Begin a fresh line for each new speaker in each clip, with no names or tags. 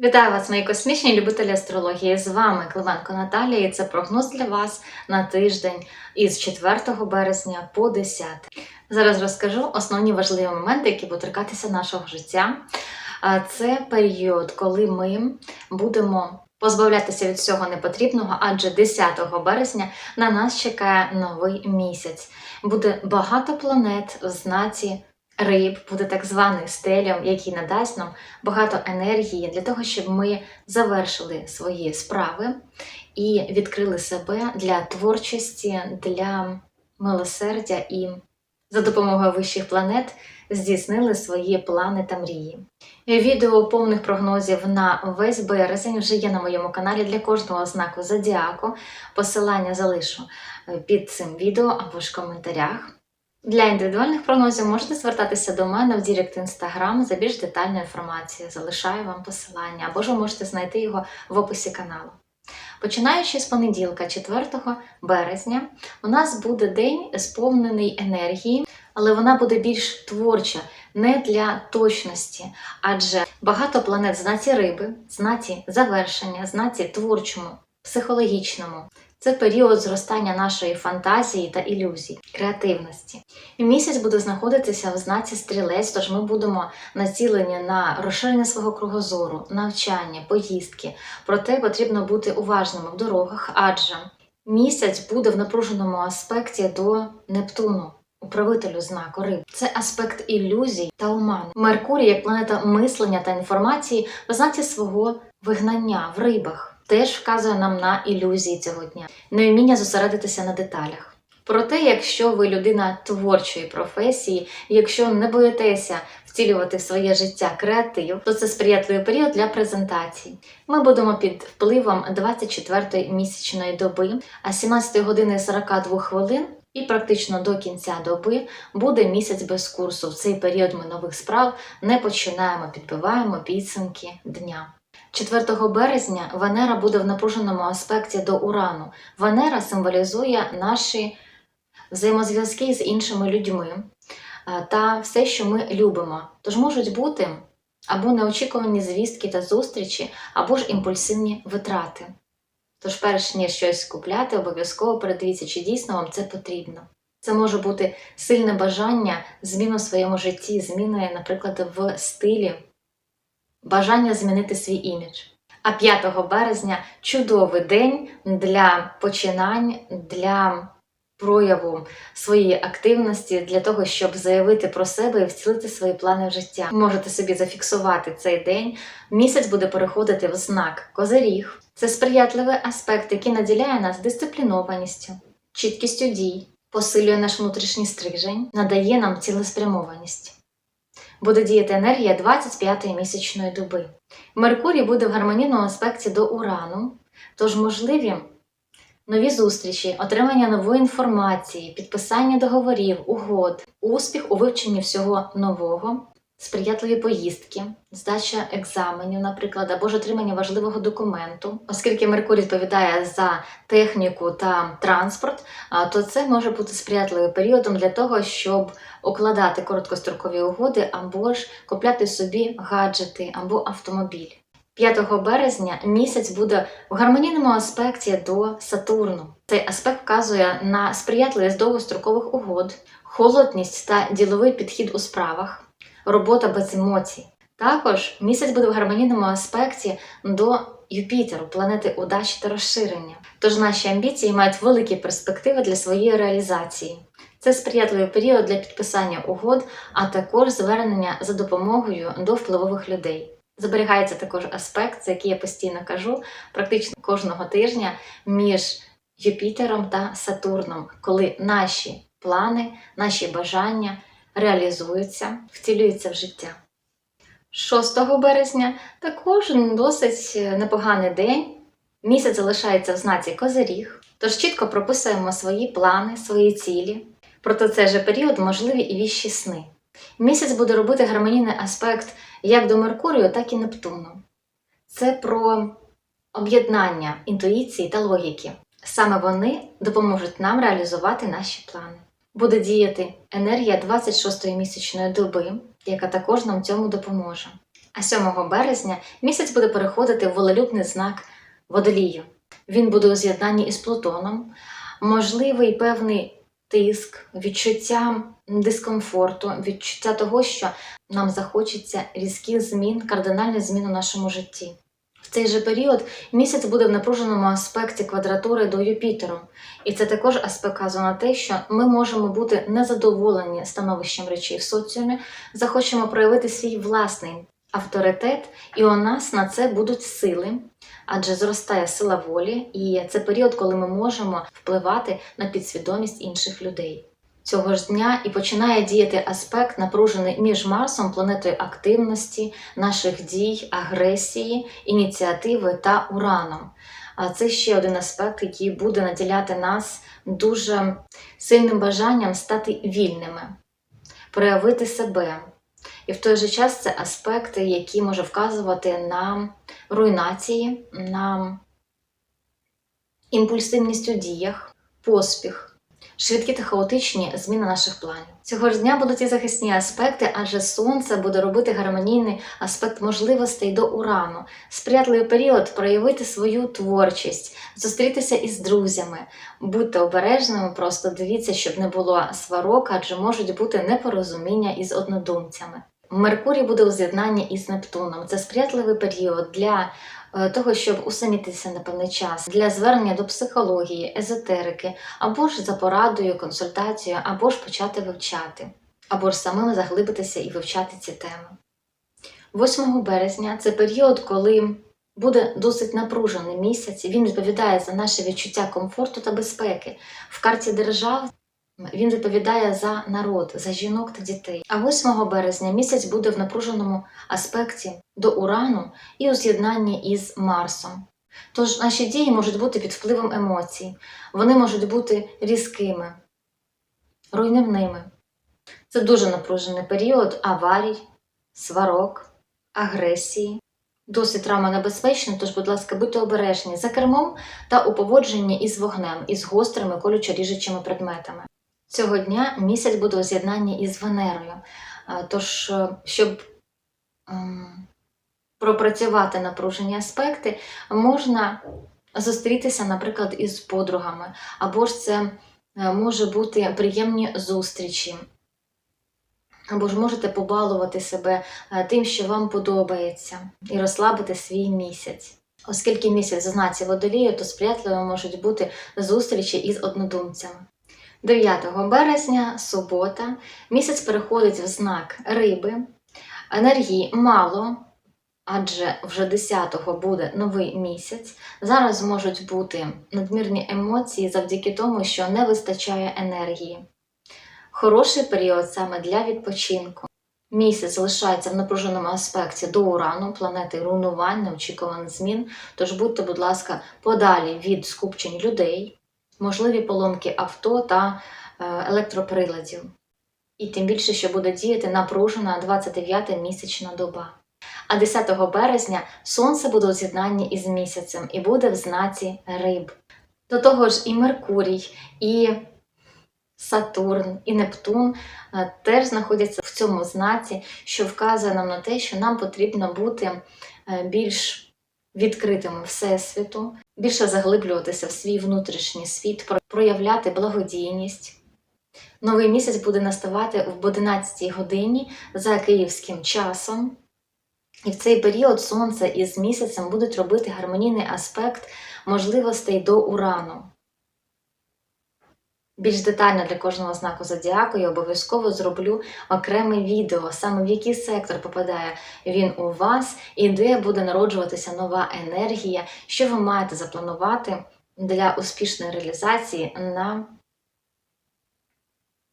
Вітаю вас, мої космічні любителі астрології. З вами Клименко Наталія, і це прогноз для вас на тиждень із 4 березня по 10. Зараз розкажу основні важливі моменти, які будуть торкатися нашого життя. Це період, коли ми будемо позбавлятися від всього непотрібного, адже 10 березня на нас чекає новий місяць. Буде багато планет в знаці риб, буде так званий стелям, який надасть нам багато енергії для того, щоб ми завершили свої справи і відкрили себе для творчості, для милосердя і за допомогою вищих планет здійснили свої плани та мрії. Відео повних прогнозів на весь березень вже є на моєму каналі для кожного знаку зодіаку. Посилання залишу під цим відео або ж в коментарях. Для індивідуальних прогнозів можете звертатися до мене в Дірект Інстаграм за більш детальною інформацією. Залишаю вам посилання, або ж ви можете знайти його в описі каналу. Починаючи з понеділка, 4 березня, у нас буде день сповнений енергії, але вона буде більш творча, не для точності, адже багато планет знаці риби, знаці завершення, знаці творчому, психологічному. Це період зростання нашої фантазії та ілюзій, креативності. Місяць буде знаходитися в знаці стрілець, тож ми будемо націлені на розширення свого кругозору, навчання, поїздки. Проте потрібно бути уважними в дорогах, адже місяць буде в напруженому аспекті до Нептуну. Управителю знаку риб це аспект ілюзій та оману. Меркурій, як планета мислення та інформації, в знаці свого вигнання в рибах теж вказує нам на ілюзії цього дня, невміння зосередитися на деталях. Проте, якщо ви людина творчої професії, якщо не боїтеся втілювати в своє життя креатив, то це сприятливий період для презентацій. Ми будемо під впливом 24-ї місячної доби, а з 17 години 42 хвилин і практично до кінця доби буде місяць без курсу. В цей період ми нових справ не починаємо, підбиваємо підсумки дня. 4 березня Венера буде в напруженому аспекті до Урану. Венера символізує наші взаємозв'язки з іншими людьми е, та все, що ми любимо. Тож можуть бути або неочікувані звістки та зустрічі, або ж імпульсивні витрати. Тож, перш ніж щось купляти, обов'язково передивіться, чи дійсно вам це потрібно. Це може бути сильне бажання зміну в своєму житті, зміни, наприклад, в стилі, бажання змінити свій імідж. А 5 березня чудовий день для починань, для прояву своєї активності, для того, щоб заявити про себе і вцілити свої плани в життя. Можете собі зафіксувати цей день. Місяць буде переходити в знак Козиріг. Це сприятливий аспект, який наділяє нас дисциплінованістю, чіткістю дій, посилює наш внутрішній стрижень, надає нам цілеспрямованість. Буде діяти енергія 25-ї місячної доби. Меркурій буде в гармонійному аспекті до Урану, тож можливі нові зустрічі, отримання нової інформації, підписання договорів, угод, успіх у вивченні всього нового, сприятливі поїздки, здача екзаменів, наприклад, або ж отримання важливого документу. Оскільки Меркурій відповідає за техніку та транспорт, то це може бути сприятливим періодом для того, щоб укладати короткострокові угоди або ж купляти собі гаджети або автомобіль. 5 березня місяць буде в гармонійному аспекті до Сатурну. Цей аспект вказує на сприятливість довгострокових угод, холодність та діловий підхід у справах, робота без емоцій. Також місяць буде в гармонійному аспекті до Юпітеру, планети удачі та розширення. Тож наші амбіції мають великі перспективи для своєї реалізації. Це сприятливий період для підписання угод, а також звернення за допомогою до впливових людей. Зберігається також аспект, за який я постійно кажу, практично кожного тижня між Юпітером та Сатурном, коли наші плани, наші бажання реалізуються, втілюються в життя. 6 березня також досить непоганий день. Місяць залишається в знаці Козиріг, тож чітко прописуємо свої плани, свої цілі. Проте цей же період можливі і віщі сни. Місяць буде робити гармонійний аспект як до Меркурію, так і Нептуну. Це про об'єднання інтуїції та логіки. Саме вони допоможуть нам реалізувати наші плани. Буде діяти енергія 26-ї місячної доби, яка також нам цьому допоможе. А 7 березня місяць буде переходити в волелюбний знак водолію. Він буде у з'єднанні із Плутоном, можливий певний тиск, відчуття дискомфорту, відчуття того, що нам захочеться різких змін, кардинальних змін у нашому житті. В цей же період місяць буде в напруженому аспекті квадратури до Юпітеру, і це також аспект казу на те, що ми можемо бути незадоволені становищем речей в соціумі, захочемо проявити свій власний авторитет, і у нас на це будуть сили, адже зростає сила волі, і це період, коли ми можемо впливати на підсвідомість інших людей. Цього ж дня і починає діяти аспект, напружений між Марсом, планетою активності, наших дій, агресії, ініціативи та Ураном. А це ще один аспект, який буде наділяти нас дуже сильним бажанням стати вільними, проявити себе. І в той же час це аспекти, які може вказувати на руйнації, на імпульсивність у діях, поспіх швидкі та хаотичні зміни наших планів. Цього ж дня будуть і захисні аспекти, адже сонце буде робити гармонійний аспект можливостей до урану, сприятливий період проявити свою творчість, зустрітися із друзями, будьте обережними, просто дивіться, щоб не було сварок, адже можуть бути непорозуміння із однодумцями. Меркурій буде у з'єднанні із Нептуном. Це сприятливий період для того, щоб усамітитися на певний час, для звернення до психології, езотерики, або ж за порадою, консультацією, або ж почати вивчати, або ж самим заглибитися і вивчати ці теми. 8 березня це період, коли буде досить напружений місяць, він відповідає за наше відчуття комфорту та безпеки. В карті держав він відповідає за народ, за жінок та дітей. А 8 березня місяць буде в напруженому аспекті до Урану і у з'єднанні із Марсом. Тож наші дії можуть бути під впливом емоцій, вони можуть бути різкими, руйнівними. Це дуже напружений період аварій, сварок, агресії. Досить травмонебезпечний, тож, будь ласка, будьте обережні за кермом та у поводженні із вогнем, із гострими колючо ріжучими предметами. Цього дня місяць буде у з'єднанні із Венерою. Тож, е, щоб пропрацювати напружені аспекти, можна зустрітися, наприклад, із подругами, або ж це е, може бути приємні зустрічі. Або ж можете побалувати себе е, тим, що вам подобається, і розслабити свій місяць. Оскільки місяць знаці водолію, то сприятливо можуть бути зустрічі із однодумцями. 9 березня, субота, місяць переходить в знак риби, енергії мало, адже вже 10-го буде новий місяць. Зараз можуть бути надмірні емоції завдяки тому, що не вистачає енергії. Хороший період саме для відпочинку. Місяць залишається в напруженому аспекті до урану, планети руйнувань, неочікуваних змін. Тож будьте, будь ласка, подалі від скупчень людей, можливі поломки авто та е, електроприладів. І тим більше, що буде діяти напружена 29 місячна доба. А 10 березня сонце буде у з'єднанні із місяцем і буде в знаці риб. До того ж, і Меркурій, і Сатурн, і Нептун е, теж знаходяться в цьому знаці, що вказує нам на те, що нам потрібно бути е, більш відкритими всесвіту, більше заглиблюватися в свій внутрішній світ, про- проявляти благодійність. Новий місяць буде наставати в 11 годині за київським часом. І в цей період Сонце із місяцем будуть робити гармонійний аспект можливостей до урану. Більш детально для кожного знаку зодіаку я обов'язково зроблю окреме відео, саме в який сектор попадає він у вас, і де буде народжуватися нова енергія, що ви маєте запланувати для успішної реалізації на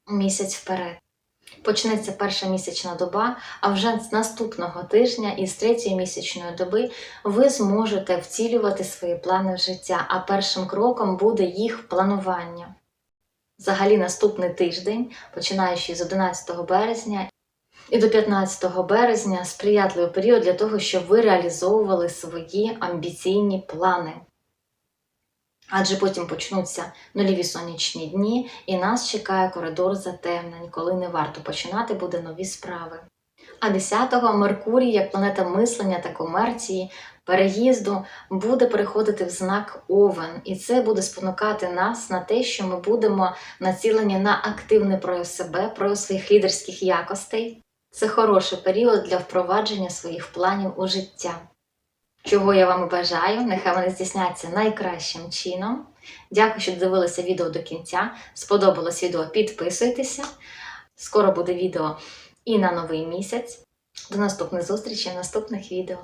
місяць вперед. Почнеться перша місячна доба, а вже з наступного тижня із третьої місячної доби ви зможете втілювати свої плани в життя, а першим кроком буде їх планування. Взагалі наступний тиждень, починаючи з 11 березня і до 15 березня, сприятливий період для того, щоб ви реалізовували свої амбіційні плани. Адже потім почнуться нульові сонячні дні, і нас чекає коридор затемнень, коли не варто починати буде нові справи. А 10-го Меркурій, як планета мислення та комерції, переїзду, буде переходити в знак Овен, і це буде спонукати нас на те, що ми будемо націлені на активний прояв себе, прояв своїх лідерських якостей. Це хороший період для впровадження своїх планів у життя. Чого я вам бажаю, нехай вони здійсняться найкращим чином. Дякую, що дивилися відео до кінця. Сподобалось відео, підписуйтеся. Скоро буде відео і на новий місяць. До наступних зустрічей наступних відео.